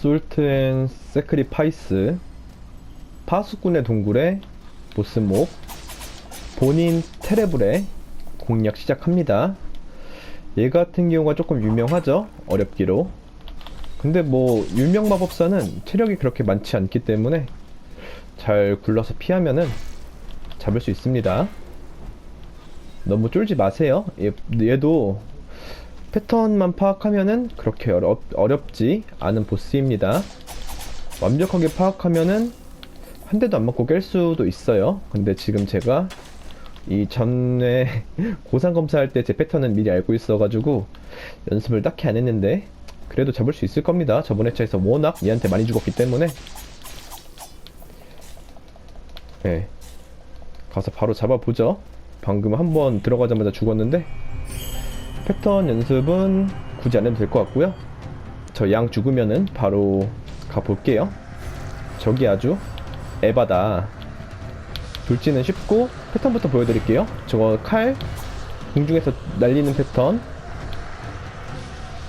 솔트 앤 세크리파이스 파수꾼의 동굴의 보스목 본인 테레블의 공략 시작합니다. 얘 같은 경우가 조금 유명하죠? 어렵기로. 근데 뭐 유명 마법사는 체력이 그렇게 많지 않기 때문에 잘 굴러서 피하면은 잡을 수 있습니다. 너무 쫄지 마세요. 얘, 얘도 패턴만 파악하면은 그렇게 어렵, 어렵지 않은 보스입니다. 완벽하게 파악하면은 한 대도 안 맞고 깰 수도 있어요. 근데 지금 제가 이 전에 고상 검사할 때 제 패턴은 미리 알고 있어가지고 연습을 딱히 안 했는데 그래도 잡을 수 있을 겁니다. 저번 회차에서 워낙 얘한테 많이 죽었기 때문에 네 가서 바로 잡아보죠. 방금 한 번 들어가자마자 죽었는데 패턴 연습은 굳이 안 해도 될 것 같고요. 저 양 죽으면은 바로 가볼게요. 저기 아주 에바다. 돌지는 쉽고 패턴부터 보여드릴게요. 저거 칼 공중에서 날리는 패턴.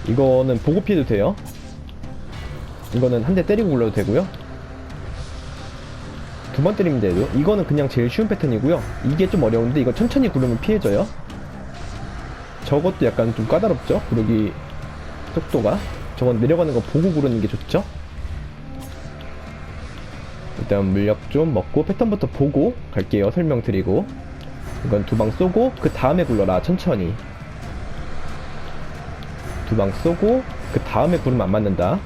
이거는 보고 피해도 돼요. 이거는 한 대 때리고 굴러도 되고요. 두 번 때리면 돼도 이거는 그냥 제일 쉬운 패턴이고요. 이게 좀 어려운데 이거 천천히 구르면 피해져요. 저것도 약간 좀 까다롭죠? 구르기 속도가. 저건 내려가는 거 보고 구르는 게 좋죠? 일단 물약 좀 먹고 패턴부터 보고 갈게요. 설명드리고. 이건 두 방 쏘고 그 다음에 굴러라 천천히. 두 방 쏘고 그 다음에 구르면 안 맞는다.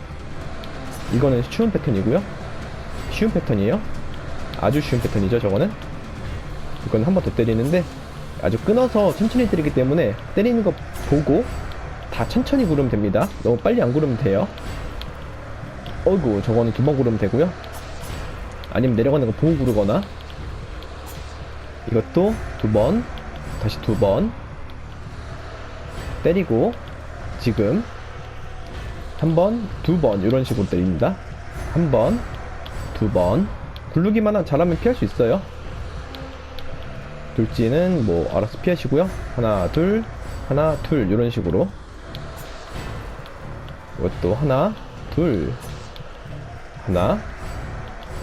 이거는 쉬운 패턴이고요. 쉬운 패턴이에요. 아주 쉬운 패턴이죠. 저거는. 이건 한 번 더 때리는데 아주 끊어서 천천히 때리기 때문에 때리는 거 보고 다 천천히 구르면 됩니다. 너무 빨리 안 구르면 돼요. 어이구 저거는 두 번 구르면 되고요. 아니면 내려가는 거 보고 구르거나 이것도 두 번, 다시 두 번 때리고 지금 한 번, 두 번 이런 식으로 때립니다. 한 번, 두 번 굴르기만 한 잘하면 피할 수 있어요. 돌지는 뭐 알아서 피하시고요. 하나, 둘, 하나, 둘 이런 식으로 이것도 하나, 둘, 하나,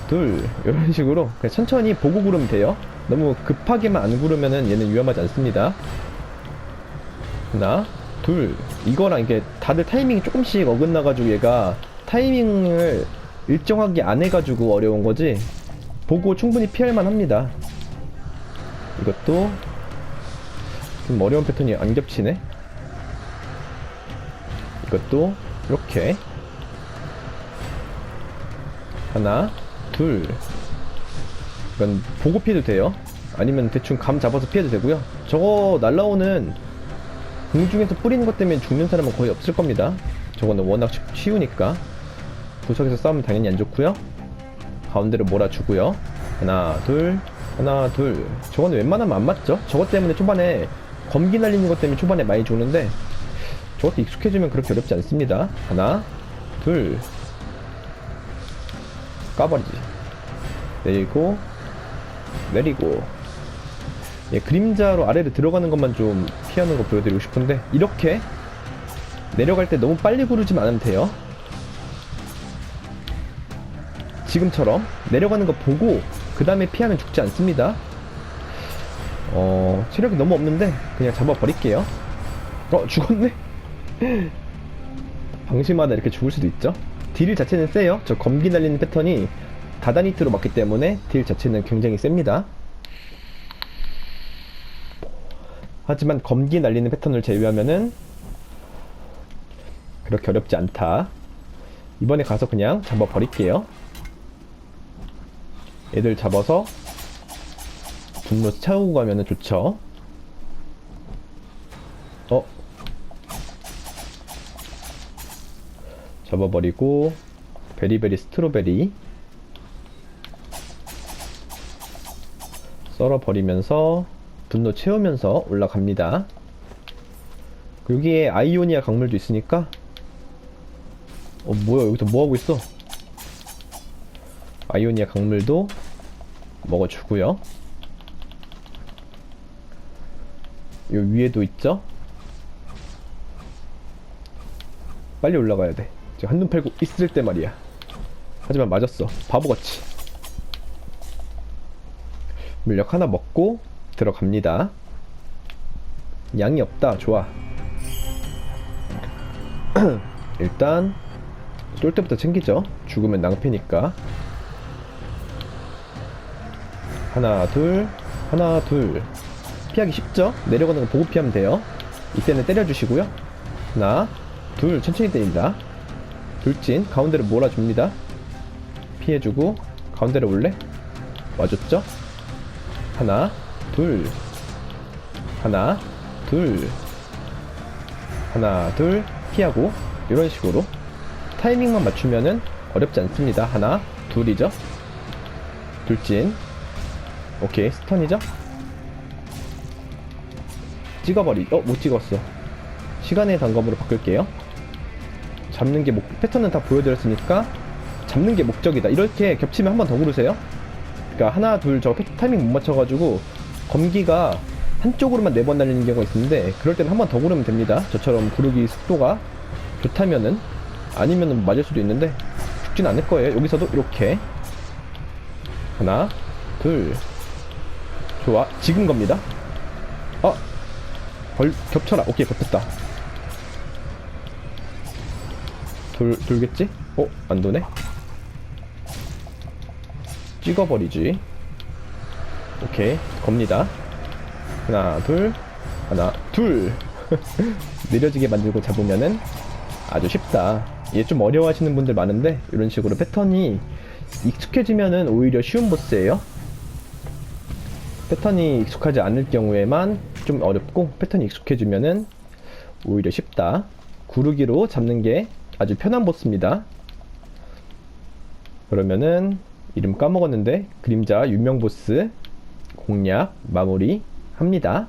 둘 이런 식으로 그냥 천천히 보고 구르면 돼요. 너무 급하게만 안 구르면은 얘는 위험하지 않습니다. 하나, 둘 이거랑 이게 다들 타이밍이 조금씩 어긋나가지고 얘가 타이밍을 일정하게 안 해가지고 어려운 거지 보고 충분히 피할 만 합니다. 이것도 좀 어려운 패턴이 안 겹치네. 이것도 이렇게 하나, 둘. 이건 보고 피해도 돼요. 아니면 대충 감 잡아서 피해도 되고요. 저거 날라오는 공중에서 뿌리는 것 때문에 죽는 사람은 거의 없을 겁니다. 저거는 워낙 쉬- 쉬우니까. 구석에서 싸우면 당연히 안 좋고요. 가운데로 몰아주고요. 하나, 둘, 하나, 둘. 저거는 웬만하면 안 맞죠? 저것 때문에 초반에 검기 날리는 것 때문에 초반에 많이 죽는데 저것도 익숙해지면 그렇게 어렵지 않습니다. 하나, 둘. 까버리지. 내리고, 내리고. 예, 그림자로 아래로 들어가는 것만 좀 피하는 거 보여드리고 싶은데, 이렇게 내려갈 때 너무 빨리 구르지만 않으면 돼요. 지금처럼 내려가는 거 보고, 그 다음에 피하면 죽지 않습니다. 어, 체력이 너무 없는데, 그냥 잡아버릴게요. 어, 죽었네? 방심하다 이렇게 죽을 수도 있죠. 딜 자체는 세요. 저 검기 날리는 패턴이 다다니트로 맞기 때문에 딜 자체는 굉장히 셉니다. 하지만 검기 날리는 패턴을 제외하면은 그렇게 어렵지 않다. 이번에 가서 그냥 잡아버릴게요. 얘들 잡아서 분노 채우고 가면은 좋죠. 어? 접어버리고 베리베리 스트로베리 썰어버리면서 분노 채우면서 올라갑니다. 여기에 아이오니아 강물도 있으니까 어 뭐야 여기서 뭐하고 있어 아이오니아 강물도 먹어주고요 요 위에도 있죠 빨리 올라가야 돼 지금 한눈 팔고 있을 때 말이야. 하지만 맞았어. 바보같이. 물약 하나 먹고 들어갑니다. 양이 없다. 좋아. 일단 쏠 때부터 챙기죠. 죽으면 낭패니까. 하나, 둘, 하나, 둘. 피하기 쉽죠? 내려가는 거 보고 피하면 돼요. 이때는 때려주시고요. 하나, 둘, 천천히 때린다. 둘진, 가운데로 몰아줍니다. 피해주고, 가운데로 올래? 와줬죠? 하나, 둘. 하나, 둘. 하나, 둘. 피하고, 이런 식으로. 타이밍만 맞추면은 어렵지 않습니다. 하나, 둘이죠? 둘진. 오케이, 스턴이죠? 찍어버리, 어, 못 찍었어. 시간의 단검으로 바꿀게요. 잡는 게 목, 패턴은 다 보여드렸으니까, 잡는 게 목적이다. 이렇게 겹치면 한 번더 고르세요. 그러니까 하나, 둘, 저 패- 타이밍 못 맞춰가지고, 검기가 한쪽으로만 네 번 날리는 경우가 있는데, 그럴 때는 한 번더 고르면 됩니다. 저처럼 구르기 속도가 좋다면은, 아니면은 맞을 수도 있는데, 죽진 않을 거예요. 여기서도 이렇게. 하나, 둘. 좋아. 지금 겁니다. 어, 벌, 겹쳐라. 오케이, 겹쳤다. 돌, 돌겠지? 어, 안 도네? 찍어버리지. 오케이, 겁니다. 하나, 둘, 하나, 둘. 느려지게 만들고 잡으면은 아주 쉽다. 얘 좀 어려워하시는 분들 많은데, 이런 식으로 패턴이 익숙해지면은 오히려 쉬운 보스예요. 패턴이 익숙하지 않을 경우에만 좀 어렵고 패턴이 익숙해지면은 오히려 쉽다. 구르기로 잡는 게 아주 편한 보스입니다. 그러면은 이름 까먹었는데 그림자 유명 보스 공략 마무리 합니다.